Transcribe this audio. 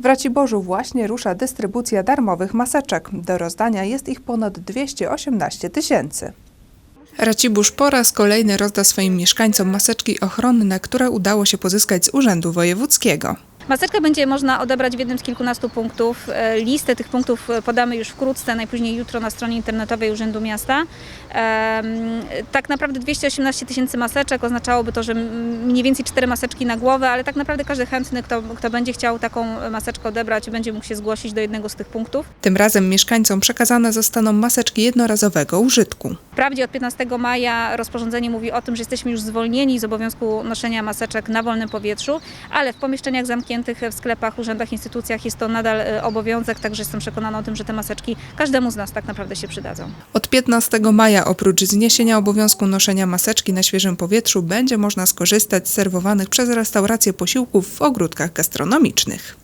W Raciborzu właśnie rusza dystrybucja darmowych maseczek. Do rozdania jest ich ponad 218 tysięcy. Racibórz po raz kolejny rozda swoim mieszkańcom maseczki ochronne, które udało się pozyskać z Urzędu Wojewódzkiego. Maseczkę będzie można odebrać w jednym z kilkunastu punktów. E, Listę tych punktów e, podamy już wkrótce, najpóźniej jutro na stronie internetowej Urzędu Miasta. Tak naprawdę 218 tysięcy maseczek oznaczałoby to, że mniej więcej cztery maseczki na głowę, ale tak naprawdę każdy chętny, kto, kto będzie chciał taką maseczkę odebrać, będzie mógł się zgłosić do jednego z tych punktów. Tym razem mieszkańcom przekazane zostaną maseczki jednorazowego użytku. Wprawdzie od 15 maja rozporządzenie mówi o tym, że jesteśmy już zwolnieni z obowiązku noszenia maseczek na wolnym powietrzu, ale w pomieszczeniach zamkniętych, w sklepach, urzędach, instytucjach jest to nadal e, obowiązek, także jestem przekonana o tym, że te maseczki każdemu z nas tak naprawdę się przydadzą. Od 15 maja oprócz zniesienia obowiązku noszenia maseczki na świeżym powietrzu będzie można skorzystać z serwowanych przez restauracje posiłków w ogródkach gastronomicznych.